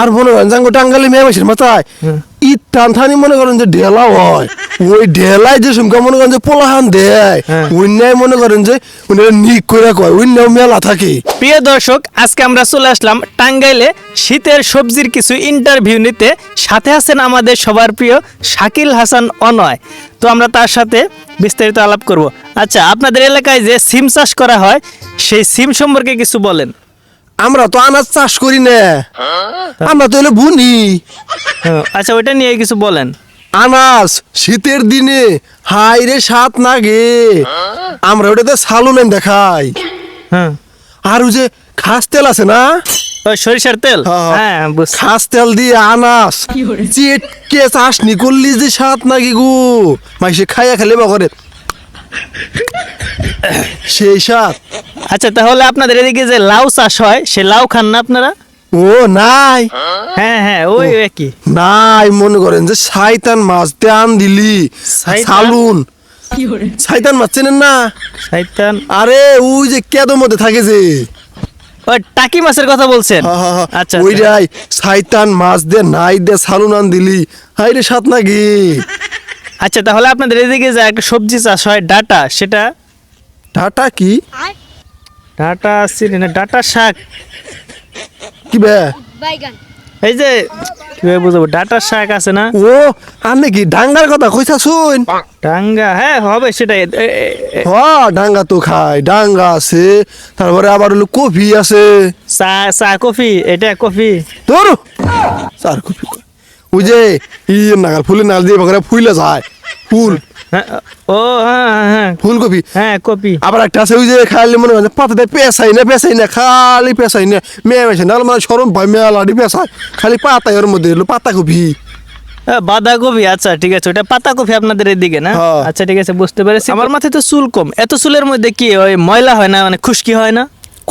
আর মনে করেন জাঙ্গো টাঙ্গালি মেয়ে বসে মাথায়। ঈদ টান থানি মনে করেন যে ঢেলা হয়। ওই ঢেলায় যে সুমকা মনে করেন যে পোলাহান দেয়। হ্যাঁ। অন্যায় মনে করেন যে নিক করে কয় অন্যায় মেলা থাকে। প্রিয় দর্শক আজকে আমরা চলে আসলাম টাঙ্গাইলে শীতের সবজির কিছু ইন্টারভিউ নিতে। সাথে আছেন আমাদের সবার প্রিয় শাকিল হাসান অনয়। তো আমরা তার সাথে বিস্তারিত আলাপ করব। আচ্ছা আপনাদের এলাকায় যে সিম চাষ করা হয় সেই সিম সম্পর্কে কিছু বলেন। আমরা তো আনাজ চাষ করি না। আমরা তো হলে বুনি। হ্যাঁ, আচ্ছা ওইটা নিয়ে কিছু বলেন। আনাজ শীতের দিনে হাই রে সাত না গে আমরা ওটাতে সালুনেন দেখাই। হ্যাঁ। আর ওই যে খাস তেল আছে না? ওই সরিষার তেল? হ্যাঁ। হ্যাঁ খাস তেল দিয়ে আনাস চেটকে চাষনি করলি যে সাত নাকি গো। মাইসে খাইয়া খেলে বা করে সেই সাত আচ্ছা তাহলে আপনাদের এদিকে যে লাউ চাষ হয় সে লাউ খান না আপনারা? ও নাই। হ্যাঁ হ্যাঁ ওই একই। নাই মনে করেন যে সাইতান মাছ দেন দিলি সালুন সাইতান মাছ চেনেন না? শয়তান? আরে ওই যে কেদর মধ্যে থাকে যে। ওই টাকি মাছের কথা বলছেন। আচ্ছা ওই আচ্ছা। রাই সাইতান মাছ দে নাই দে সালুন আন দিলি। হাই রে সাত নাকি আচ্ছা তাহলে আপনাদের এদিকে যে একটা সবজি চাষ হয় ডাটা সেটা টাটা কি? ডাটা চিনি না ডাটা শাক। কি বে? বাইগান। এই যে কীভাবে বুঝব ডাটা শাক আছে না? ও আর নাকি ডাঙ্গার কথা কইছা শুন? ডাঙ্গা হ্যাঁ হবে সেটাই। হ ডাঙ্গা তো খাই ডাঙ্গা আছে তারপরে আবার হলো কফি আছে। চা চা কফি এটা কফি। তোর চার কফি। ওই যে ই নাগাল ফুলের নাল দিয়ে বাগানে ফুলে যায় ফুল। হ্যাঁ, ও হ্যাঁ হ্যাঁ, ফুলকপি? হ্যাঁ কপি। আবার একটা আছে ওই যে খাইলে মনে হয় পাতা দেয় পেঁচাই না পেঁচাই না খালি পেঁচাই না মেয়ে মেশে না মানে সরম পেঁচায়। খালি পাতায় ওর মধ্যে পাতা কপি। হ্যাঁ, বাঁধাকপি আচ্ছা ঠিক আছে ওটা পাতা কপি আপনাদের এদিকে না? হ্যাঁ। আচ্ছা ঠিক আছে বুঝতে পেরেছি। আমার মাথায় তো চুল কম এত চুলের মধ্যে কি ওই ময়লা হয় না মানে খুশকি হয় না?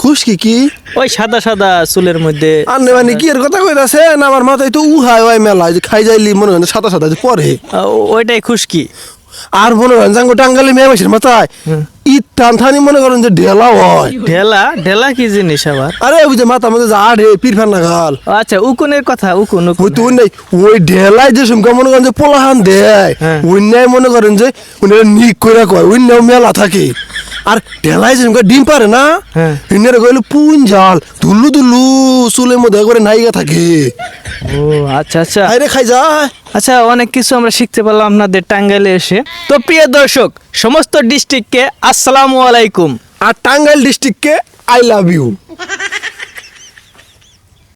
খুশকি কি? ওই সাদা সাদা চুলের মধ্যে। আর নে মানে কি এর কথা কইতাছে? না আমার মাথায় তো উহাই ওই মেলা খাই যাইলি মনে হয় সাদা সাদা পরে। ওইটাই খুশকি। আর মনে করেন জাঙ্গু টাঙ্গালি মেয়ে বসে মাথায়। ঈদ টান থানি মনে করেন যে ঢেলা হয়। ঢেলা? ঢেলা কি জিনিস আবার? আরে ওই যে মাথা মধ্যে আর রে পীর ফেন গাল। আচ্ছা উকুনের কথা উকুন উকুন। ওই তো ওই নাই ওই ঢেলায় যে সুমকা মনে করেন যে পোলাহান দেয় ওই অন্যায় মনে করেন যে উনি নিক করে কয় অন্যায় মেলা থাকে। আর টেলাই যে ডিম পারে না। হিনের ইনারে কইলো পুন জাল দুল্লু দুল্লু চুলের মধ্যে করে নাইগা থাকে। ও আচ্ছা আচ্ছা। আরে খাই যা। আচ্ছা অনেক কিছু আমরা শিখতে পারলাম আপনাদের টাঙ্গাইলে এসে। তো প্রিয় দর্শক সমস্ত ডিস্ট্রিক্টকে আসসালামু আলাইকুম। আর টাঙ্গাইল ডিস্ট্রিক্টকে আই লাভ ইউ